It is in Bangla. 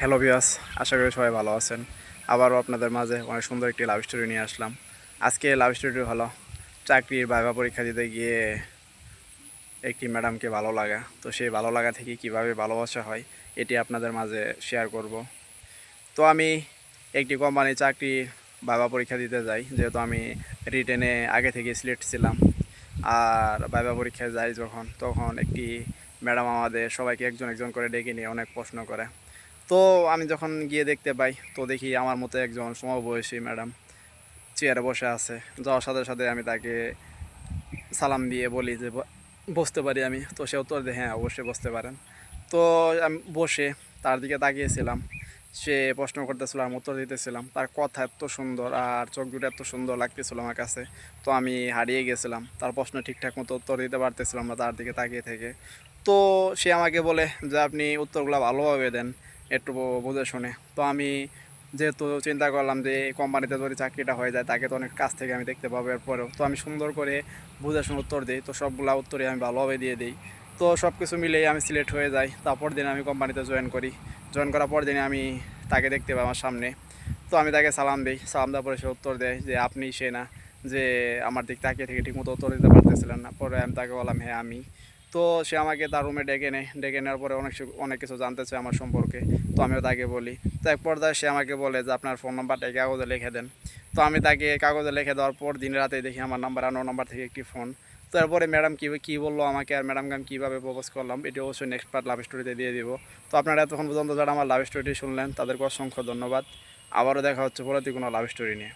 হ্যালো বিয়াস আশা করি সবাই ভালো আছেন। আবারও আপনাদের মাঝে অনেক সুন্দর একটি লাভ স্টোরি নিয়ে আসলাম। আজকে লাভ স্টোরিটি হলো, চাকরির ভাইবা পরীক্ষা দিতে গিয়ে একটি ম্যাডামকে ভালো লাগা। তো সেই ভালো লাগা থেকে কীভাবে ভালোবাসা হয়, এটি আপনাদের মাঝে শেয়ার করব। তো আমি একটি কোম্পানি চাকরি ভাইবা পরীক্ষা দিতে যাই, যেহেতু আমি রিটেনে আগে থেকে সিলেক্ট ছিলাম। আর ভাইবা পরীক্ষায় যাই যখন, তখন একটি ম্যাডাম আমাদের সবাইকে একজন একজন করে ডেকে নিয়ে অনেক প্রশ্ন করে। তো আমি যখন গিয়ে দেখতে পাই, তো দেখি আমার মতো একজন সমবয়সী ম্যাডাম চেয়ারে বসে আছে। যাওয়ার সাথে সাথে আমি তাকে সালাম দিয়ে বলি যে বসতে পারি আমি? তো সে উত্তর দিয়ে হ্যাঁ অবশ্যই বসতে পারেন। তো আমি বসে তার দিকে তাকিয়েছিলাম। সে প্রশ্ন করতেছিল, আমি উত্তর দিতেছিলাম। তার কথা এত সুন্দর আর চোখ দুটো এত সুন্দর লাগতেছিল আমার কাছে। তো আমি হারিয়ে গেছিলাম। তার প্রশ্ন ঠিকঠাক মতো উত্তর দিতে পারতেছিলাম না তার দিকে তাকিয়ে থেকে। তো সে আমাকে বলে যে, আপনি উত্তরগুলো ভালোভাবে দেন। একটু বুঝে শুনে। তো আমি যেহেতু চিন্তা করলাম যে এই কোম্পানিতে যদি চাকরিটা হয়ে যায়, তাকে তো অনেক কাছ থেকে আমি দেখতে পাবো এরপরেও। তো আমি সুন্দর করে বুঝে শুনে উত্তর দিই। তো সবগুলা উত্তরে আমি ভালোভাবে দিয়ে দিই। তো সব কিছু মিলেই আমি সিলেক্ট হয়ে যাই। তারপর দিন আমি কোম্পানিতে জয়েন করি। জয়েন করার পর দিনে আমি তাকে দেখতে পাই আমার সামনে। তো আমি তাকে সালাম দিই। সালাম দেওয়ার পরে সে উত্তর দেয় যে, আপনি সে না, যে আমার দিক তাকিয়ে থেকে ঠিকমতো উত্তর দিতে পারতেছিলেন না। পরে আমি তাকে বললাম হ্যাঁ আমি। তো সে আমাকে তার রুমে ডেকে নেয়। ডেকে নেওয়ার পরে অনেক অনেক কিছু জানতে চায় আমার সম্পর্কে। তো আমিও তাকে বলি, তো এক পর্যায়ে সে আমাকে বলে যে, আপনার ফোন নাম্বারটা কাগজে লিখে দেন। তো আমি তাকে কাগজে লিখে দেওয়ার পর দিন রাতে দেখি আমার নাম্বার আনো নাম্বার থেকে একটি ফোন তারপরে ম্যাডাম কী কী বলল আমাকে আর ম্যাডামকে আমি কীভাবে প্রপোজ করলাম, এটি অবশ্যই নেক্সট পার্ট লাভ স্টোরিতে দিয়ে দিব। তো আপনারা এতক্ষণ পর্যন্ত যারা আমার লাভ স্টোরিটি শুনলেন, তাদেরকে অসংখ্য ধন্যবাদ। আবারও দেখা হচ্ছে পরবর্তী কোনো লাভ স্টোরি নিয়ে।